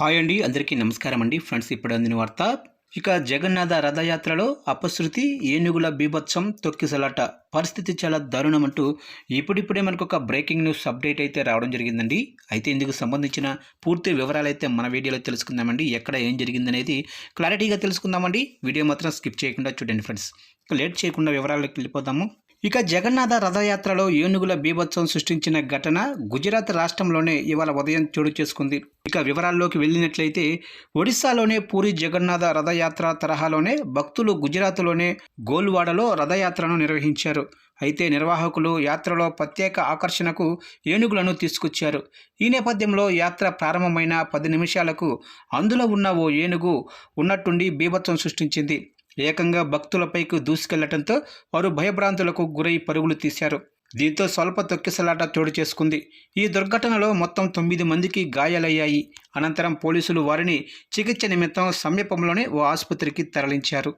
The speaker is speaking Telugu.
హాయ్ అండి అందరికీ నమస్కారం అండి. ఫ్రెండ్స్ ఇప్పుడు అందిన వార్త. ఇక జగన్నాథ రథయాత్రలో అపశృతి ఏనుగుల బీభత్సం తొక్కిసలాట. పరిస్థితి చాలా దారుణం అంటూ ఇప్పుడిప్పుడే మనకు ఒక బ్రేకింగ్ న్యూస్ అప్డేట్ అయితే రావడం జరిగిందండి. అయితే ఇందుకు సంబంధించిన పూర్తి వివరాలు అయితే మన వీడియోలో తెలుసుకుందామండి. ఎక్కడ ఏం జరిగిందనేది క్లారిటీగా తెలుసుకుందామండి. వీడియో మాత్రం స్కిప్ చేయకుండా చూడండి ఫ్రెండ్స్. లేట్ చేయకుండా వివరాలకు వెళ్ళిపోదాము. ఇక జగన్నాథ రథయాత్రలో ఏనుగుల బీభత్సం సృష్టించిన ఘటన గుజరాత్ రాష్ట్రంలోనే ఇవాళ ఉదయం చోటు చేసుకుంది. ఇక వివరాల్లోకి వెళ్ళినట్లయితే ఒడిశాలోనే పూరి జగన్నాథ రథయాత్ర తరహాలోనే భక్తులు గుజరాత్లోనే గోల్వాడలో రథయాత్రను నిర్వహించారు. అయితే నిర్వాహకులు యాత్రలో ప్రత్యేక ఆకర్షణకు ఏనుగులను తీసుకొచ్చారు. ఈ నేపథ్యంలో యాత్ర ప్రారంభమైన పది నిమిషాలకు అందులో ఉన్న ఓ ఏనుగు ఉన్నట్టుండి బీభత్సం సృష్టించింది. ఏకంగా భక్తులపైకి దూసుకెళ్ళటంతో వారు భయభ్రాంతులకు గురై పరుగులు తీశారు. దీంతో స్వల్ప తొక్కిసలాట చోటు చేసుకుంది. ఈ దుర్ఘటనలో మొత్తం తొమ్మిది మందికి గాయాలయ్యాయి. అనంతరం పోలీసులు వారిని చికిత్స నిమిత్తం సమీపంలోనే ఓ ఆసుపత్రికి తరలించారు.